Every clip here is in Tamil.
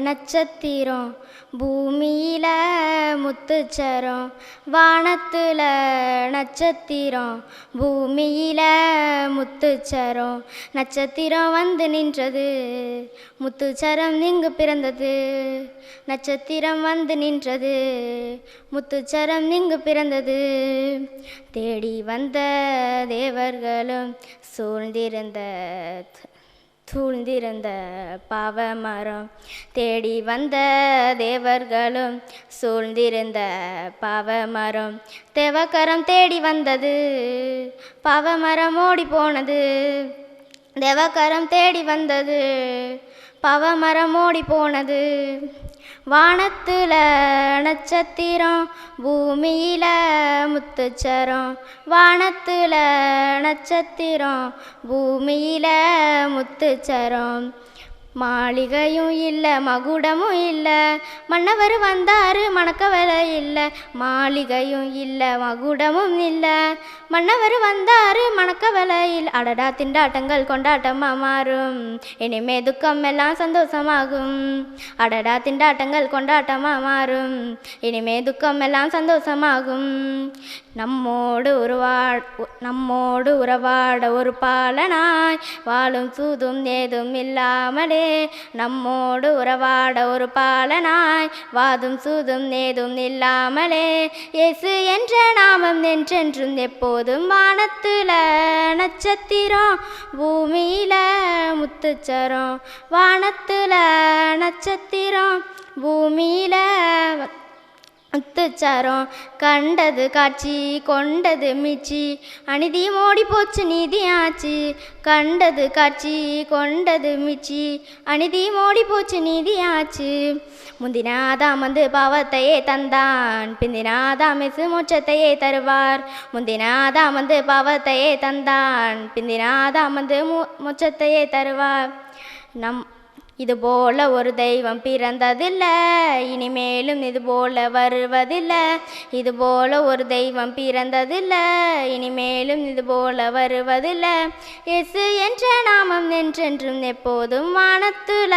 நட்சத்திரம் பூமியில முத்துச்சரம். வானத்துல நட்சத்திரம் பூமியில முத்துச்சரம். நட்சத்திரம் வந்து நின்றது முத்துச்சரம் இங்கு பிறந்தது. நட்சத்திரம் வந்து நின்றது முத்துச்சரம் இங்கு பிறந்தது. தேடி வந்த தேவர்களும் சூழ்ந்திருந்த சூழ்ந்திருந்த பாவமரம் தேடி வந்த தேவர்களும் சூழ்ந்திருந்த பாவமரம் தேவக்கரம் தேடி வந்தது. பாவமரம் ஓடி போனது. தேவக்கரம் தேடி வந்தது. பவமரம் ஓடி போனது. வானத்துல நட்சத்திரம் பூமியில முத்துச்சரம். வானத்துல நட்சத்திரம் பூமியில முத்துச்சரம். மாளிகையும் இல்லை மகுடமும் இல்லை. மன்னவர் வந்தாரு மணக்கவலை இல்லை. மாளிகையும் இல்லை மகுடமும் இல்லை. மன்னவர் வந்தாரு மணக்கவலை இல்லை. அடடா திண்டாட்டங்கள் கொண்டாட்டமாக மாறும். இனிமே துக்கம் எல்லாம் சந்தோஷமாகும். அடடா திண்டாட்டங்கள் கொண்டாட்டமாக மாறும். இனிமே துக்கம் எல்லாம் சந்தோஷமாகும். நம்மோடு உருவா நம்மோடு உறவாட ஒரு பாலனாய். வாழும் சூதும் ஏதும் இல்லாமலே நம்மோடு உறவாட ஒரு பாலனாய். வாதும் சூதும் ஏதும் இல்லாமலே இயேசு என்ற நாமம் என்றென்றும் எப்போதும் வானத்துல நட்சத்திரம். பூமியில முத்துச்சரம். வானத்துல நட்சத்திரம். பூமியில முத்துச்சாரம் கண்டது காட்சி கொண்டது மீச்சி அநீதி மோடி போச்சு நீதி ஆச்சு. கண்டது காட்சி கொண்டது மீச்சி அநீதி மோடி போச்சு நீதி ஆச்சு. முந்தினாதாம் வந்து பாவத்தையே தந்தான். பிந்தினாதாம் மெசு மோட்சத்தையே தருவார். முந்தினாதாம் வந்து பாவத்தையே தந்தான். பிந்தினாதாம் வந்து மோ மோட்சத்தையே தருவார். நம் இது போல ஒரு தெய்வம் பிறந்ததில்லை இனிமேலும் இது போல வருவதில்லை. இது போல ஒரு தெய்வம் பிறந்ததில்லை இனிமேலும் இது போல வருவதில்லை. இயேசு என்ற நாமம் நின்றென்றும் எப்போதும் வானத்துல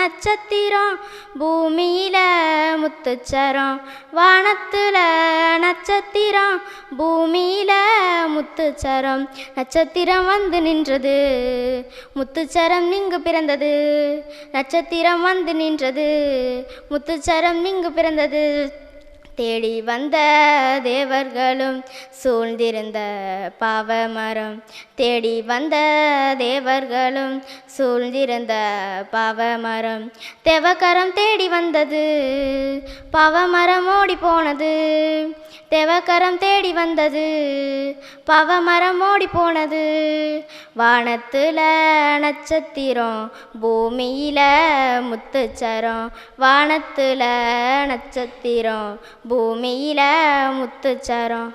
நட்சத்திரம் பூமியில முத்துச்சரம். வானத்துல நட்சத்திரம் பூமியில முத்துச்சரம். நட்சத்திரம் வந்து நின்றது முத்துச்சரம் இங்கு பிறந்தது. நட்சத்திரம் வந்து நின்றது முத்துச்சரம் இங்கு பிறந்தது. தேடி வந்த தேவர்களும் சூழ்ந்திருந்த பாவமரம். தேடி வந்த தேவர்களும் சூழ்ந்திருந்த பாவமரம். தேவக்கரம் தேடி வந்தது பாவமரம் ஓடி போனது. தேவக்கரம் தேடி வந்தது பவமரம் ஓடி போனது. வானத்துல நட்சத்திரம் பூமியில முத்துச்சரம். வானத்துல நட்சத்திரம் பூமியில முத்துச்சரம்